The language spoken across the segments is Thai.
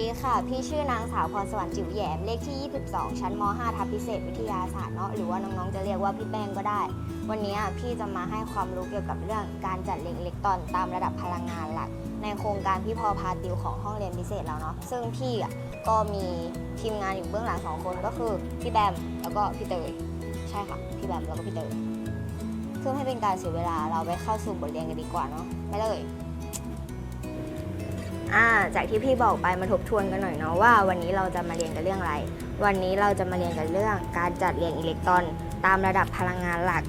ดีค่ะ พี่ชื่อนางสาวพรสวรรค์จิ๋วแยม เลขที่ 22 ชั้นม 5 ทับพิเศษวิทยาศาสตร์เนาะหรือว่าน้องๆ จะเรียกว่าพี่แป้งก็ได้ วันนี้พี่จะมาให้ความรู้เกี่ยวกับเรื่องการจัดเรียงอิเล็กตรอนตามระดับพลังงานหลัก ในโครงการพี่พอพาติวของห้องเรียนพิเศษแล้วเนาะซึ่งพี่ก็มีทีมงานอยู่เบื้องหลังสองคนก็คือพี่แบมแล้วก็พี่เตยใช่ค่ะพี่แบมแล้วก็พี่เตยเพื่อให้เป็นการเสียเวลาเราไปเข้าสู่บทเรียนกันดีกว่าเนาะไปเลย อ่าจากที่พี่บอกไปมาทบทวนกันหน่อยเนาะว่า วันนี้เราจะมาเรียนกันเรื่องอะไร วันนี้เราจะมาเรียนกันเรื่อง การจัดเรียงอิเล็กตรอน ตามระดับพลังงานหลัก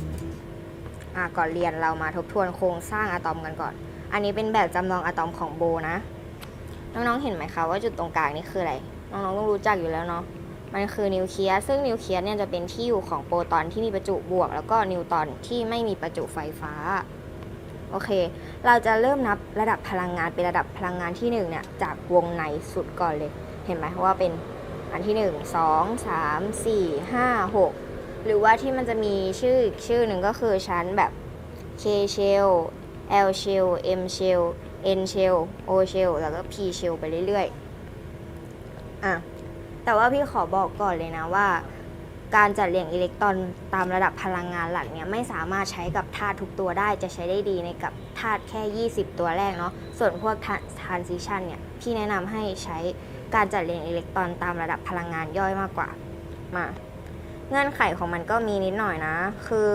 อ่าก่อนเรียนเรามาทบทวนโครงสร้างอะตอมกันก่อน อันนี้เป็นแบบจำลองอะตอมของโบนะ น้องๆเห็นไหมคะว่าจุดตรงกลางนี่คืออะไร น้องๆต้องรู้จักอยู่แล้วเนาะมันคือนิวเคลียสซึ่งนิวเคลียสเนี่ยจะเป็นที่อยู่ของโปรตอนที่มีประจุบวก แล้วก็นิวตรอนที่ไม่มีประจุไฟฟ้า โอเค เราจะเริ่มนับระดับพลังงานเป็นระดับพลังงานที่1เนี่ยจากวงในสุดก่อนเลย เห็นไหมว่าเป็นอันที่ 1 2 3 4 5 6 หรือว่าที่มันจะมีชื่ออีกชื่อหนึ่งก็คือชั้นแบบ K shell L shell M shell N shell O shell แล้วก็ P shell ไปเรื่อยๆ อะ แต่ว่าพี่ขอบอกก่อนเลยนะว่า การจัดเรียงอิเล็กตรอนตามระดับพลังงานหลักเนี่ยไม่สามารถใช้กับธาตุทุกตัวได้จะใช้ได้ดีในกับธาตุแค่ 20 ตัวแรกเนาะส่วนพวก transition เนี่ยพี่แนะนำให้ใช้การจัดเรียงอิเล็กตรอนตามระดับพลังงานย่อยมากกว่ามาเงื่อนไขของมันก็มีนิดหน่อยนะ คือ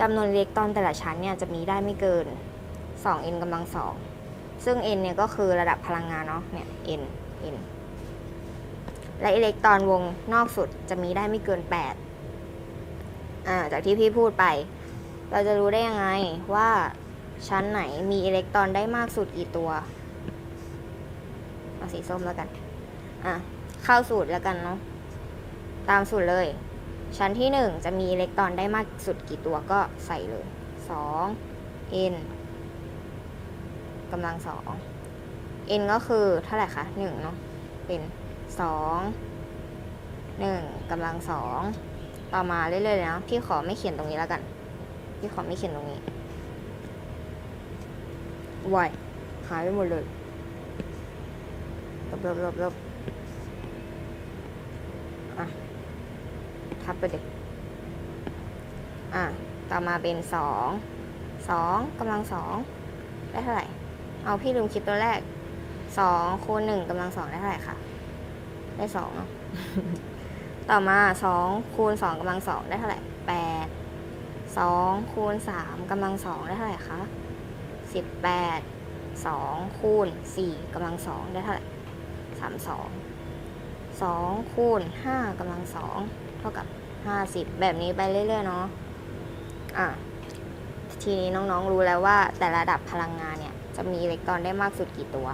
จำนวนอิเล็กตรอนแต่ละชั้นเนี่ยจะมีได้ไม่เกิน 2n กำลังสองซึ่ง n เนี่ยก็คือระดับพลังงานเนาะเนี่ย n n และอิเล็กตรอนวงนอกสุดจะมีได้ไม่เกิน 8 อ่า จากที่พี่พูดไป เราจะรู้ได้ยังไงว่าชั้นไหนมีอิเล็กตรอนได้มากสุดกี่ตัว เอาสีส้มแล้วกัน อะ เข้าสูตรแล้วกันเนาะ ตามสูตรเลย ชั้นที่ 1 จะมีอิเล็กตรอนได้มากสุดกี่ตัวก็ใส่เลย 2 n กำลังสอง n ก็คือเท่าไหร่คะ 1 เนาะ เป็น สองหนึ่งกำลังสองต่อมาเรื่อยๆเลยนะพี่ขอไม่เขียนตรงนี้แล้วกัน พี่ขอไม่เขียนตรงนี้วายหายไปหมดเลยลบลบลบลบอะทับไปเด็กอะต่อมาเป็นสองสองกำลังสองได้เท่าไหร่ เอาพี่ลืมคิดตัวแรกสองคูณหนึ่งกำลังสองได้เท่าไหร่คะ ได้สองเนาะต่อมาสองคูณสองกำลังสองได้เท่าไหร่แปดสองคูณสามกำลังสองได้เท่าไหร่คะสิบแปดสองคูณสี่กำลังสองได้เท่าไหร่สามสองสองคูณห้ากำลังสองเท่ากับห้าสิบแบบนี้ไปเรื่อยๆเนาะอะทีนี้น้องๆรู้แล้วว่าแต่ละระดับพลังงานเนี่ย จะมีอิเล็กตรอนได้มากสุดกี่ตัว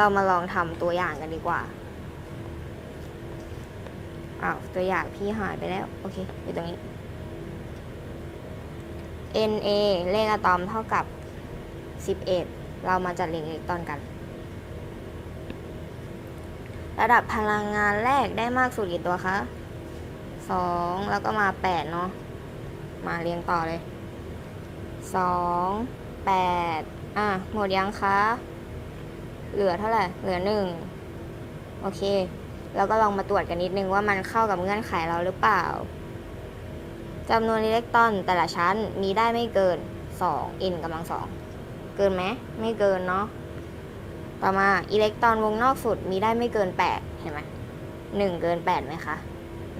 เรามาลองทำตัวอย่างกันดีกว่าอ้าวตัวอย่างพี่หายไปแล้ว โอเคอยู่ตรงนี้ Na เลขอะตอมเท่ากับ 11 เรามาจัดเรียงอิเล็กตรอนกัน ระดับพลังงานแรกได้มากสุดกี่ตัวคะ2แล้วก็มา 8 เนาะ มาเรียงต่อเลย 2 8 อะ หมดยังคะ เหลือเท่าไหร่ เหลือหนึ่งโอเคแล้วก็ลองมาตรวจกันนิดนึงว่ามันเข้ากับเงื่อนไขเราหรือเปล่าจำนวนอิเล็กตรอนแต่ละชั้นมีได้ไม่เกิน 2 n กำลังสองเกินไหม ไม่เกินเนาะ ต่อมาอิเล็กตรอนวงนอกสุดมีได้ไม่เกิน 8 เห็นไหมหนึ่งเกิน 8ไหมคะ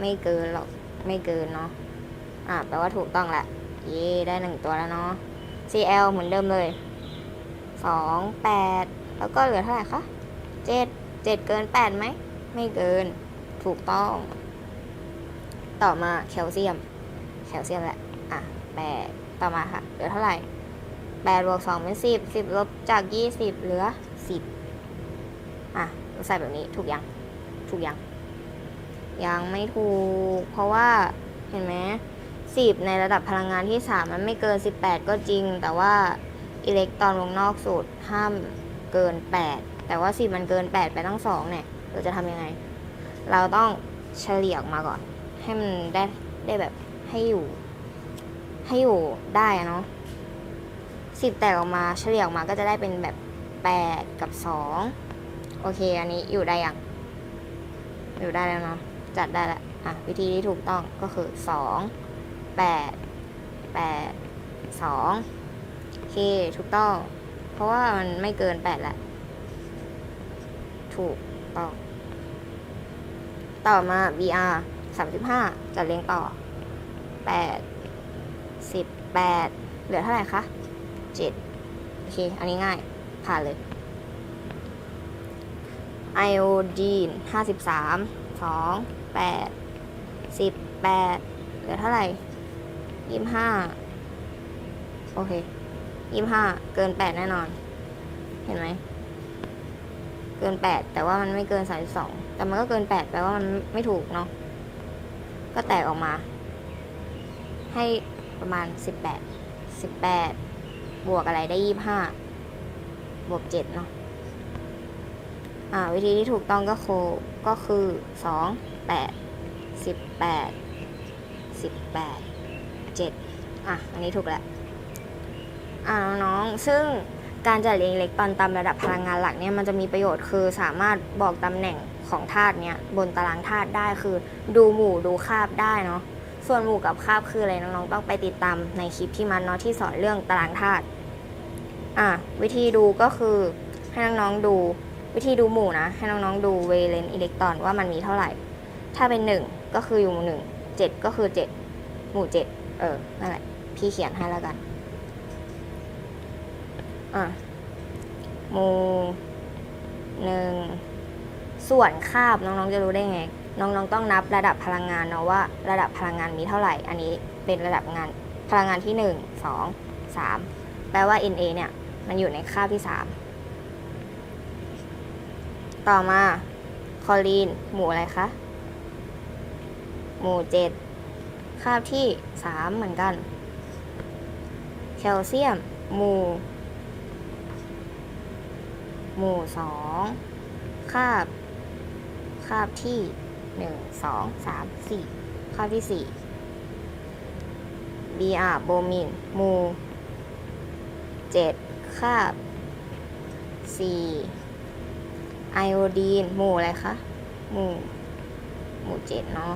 ไม่เกินหรอก ไม่เกินเนาะ อ่าแปลว่าถูกต้องแหละ เย่ได้หนึ่งตัวแล้วเนาะ CL เหมือนเดิมเลย 2 8แปดแล้วก็เหลือเท่าไหร่คะเจ็ดเจ็ดเกินแปดไหม ไม่เกิน ถูกต้อง ต่อมาแคลเซียม แคลเซียมแหละ อะแปดต่อมาค่ะ เหลือเท่าไหร่แปดบวกสองเป็นสิบสิบลบจากยี่สิบเหลือสิบอะใส่แบบนี้ถูกยัง ถูกยัง ยังไม่ถูก เพราะว่าเห็นไหมสิบในระดับพลังงานที่สามมันไม่เกินสิบแปดก็จริงแต่ว่า อิเล็กตรอนวงนอกสุดห้ามเกิน 8 แต่ว่า10มันเกิน 8 ไปตั้ง2เนี่ย เราจะทำยังไง เราต้องเฉลี่ยออกมาก่อน ให้มันได้ได้แบบให้อยู่ ให้อยู่ได้เนาะ10แตกออกมาเฉลี่ยออกมาก็จะได้เป็นแบบ8กับ2โอเค อันนี้อยู่ได้ยังอยู่ได้แล้วเนาะจัดได้ล้วอะ วิธีที่ถูกต้องก็คือ2 8 8 2โอ เค ถูกต้อง เพราะว่ามันไม่เกิน8แหละ ถูกต้อง ต่อมา BR 35จัดเรียงต่อ8 10 8เหลือเท่าไหร่คะ7โอเค อันนี้ง่าย ผ่านเลยไอโอดีน53 2 8 10 8เหลือเท่าไหร่25โอเค 25เกิน8แน่นอน เห็นไหม เกิน8แต่ว่ามันไม่เกิน32แต่มันก็เกิน8แปลว่ามันไม่ถูกเนาะก็แตกออกมา ให้ประมาณ18 18บแปดบวกอะไรได้25บวก7เนาะอ่า วิธีที่ถูกต้องก็โคก็คือ2 8 18 18 7อะ อันนี้ถูกแล้ว อ่าน้องๆซึ่งการจัดเรียงอิเล็กตรอนตามระดับพลังงานหลักเนี่ยมันจะมีประโยชน์คือสามารถบอกตำแหน่งของธาตุเนี่ยบนตารางธาตุได้คือ ดูหมู่ดูคาบได้เนาะส่วนหมู่กับคาบคืออะไรน้องๆต้องไปติดตามในคลิปที่มันเนาะที่สอนเรื่องตารางธาตุอะวิธีดูก็คือให้น้องๆดูวิธีดูหมู่นะ ให้น้องๆดูเวเลนอิเล็กตรอนว่ามันมีเท่าไหร่ ถ้าเป็น 1 ก็คืออยู่หมู่หนึ่งเจ็ดก็คือ 7 หมู่ 7 เออนั่นแหละพี่เขียนให้แล้วกัน อะหมู่หนึ่งส่วนคาบน้องๆจะรู้ได้ไง น้องๆต้องนับระดับพลังงานเนาะว่า ระดับพลังงานมีเท่าไหร่ อันนี้เป็นระดับงานพลังงานที่ 1 2 3 แปลว่า Na เนี่ยมันอยู่ในคาบที่ 3 ต่อมาคอลีน หมู่อะไรคะหมู่ 7 คาบที่ 3 เหมือนกัน แคลเซียม หมู่ หมู่สองคาบ คาบที่หนึ่งสองสามสี่คาบที่สี่บีอาโบมินหมู่เจ็ดคาบสี่ไอโอดีนหมู่อะไรคะ หมู่ หมู่เจ็ดเนาะ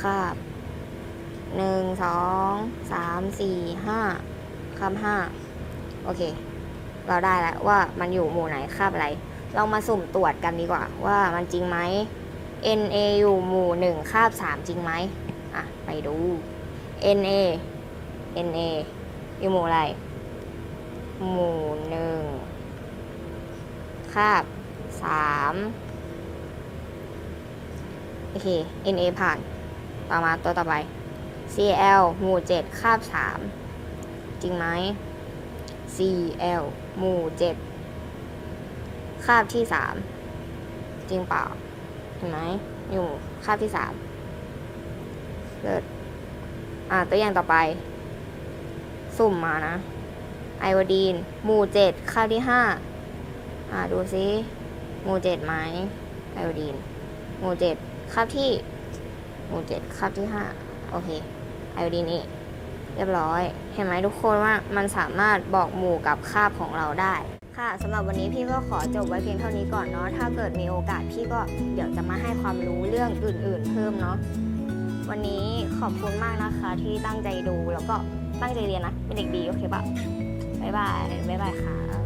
คาบหนึ่งสองสามสี่ห้าคาบห้าโอเค เราได้แล้วว่ามันอยู่หมู่ไหนคาบอะไร เรามาสุ่มตรวจกันดีกว่า ว่ามันจริงไหม NA อยู่หมู่หนึ่งคาบสามจริงไหมอะ ไปดู NA NA อยู่หมู่อะไร หมู่หนึ่งคาบสามโอเค NA ผ่าน ต่อมาตัวต่อไป CL หมู่เจ็ดคาบสามจริงไหม CL หมู่เจ็ดคาบที่สามจริงเปล่า เห็นไหมอยู่คาบที่สามเลิศอ่า ตัวอย่างต่อไป สุ่มมานะ ไอโอดีน หมู่เจ็ดคาบที่ห้าอ่า ดูซิหมู่เจ็ดไหมไอโอดีน หมู่เจ็ดคาบที่ หมู่เจ็ดคาบที่ห้าโอเค ไอโอดีนนี่ เรียบร้อย เห็นไหมทุกคนว่ามันสามารถบอกหมู่กับคาบของเราได้ ค่ะสำหรับวันนี้พี่ก็ขอจบไว้เพียงเท่านี้ก่อนเนาะถ้าเกิดมีโอกาสพี่ก็เดี๋ยวจะมาให้ความรู้เรื่องอื่น ๆ เพิ่มเนาะวันนี้ขอบคุณมากนะคะที่ตั้งใจดูแล้วก็ตั้งใจเรียนนะเป็นเด็กดีโอเคปะบ๊ายบายบ๊ายบายค่ะ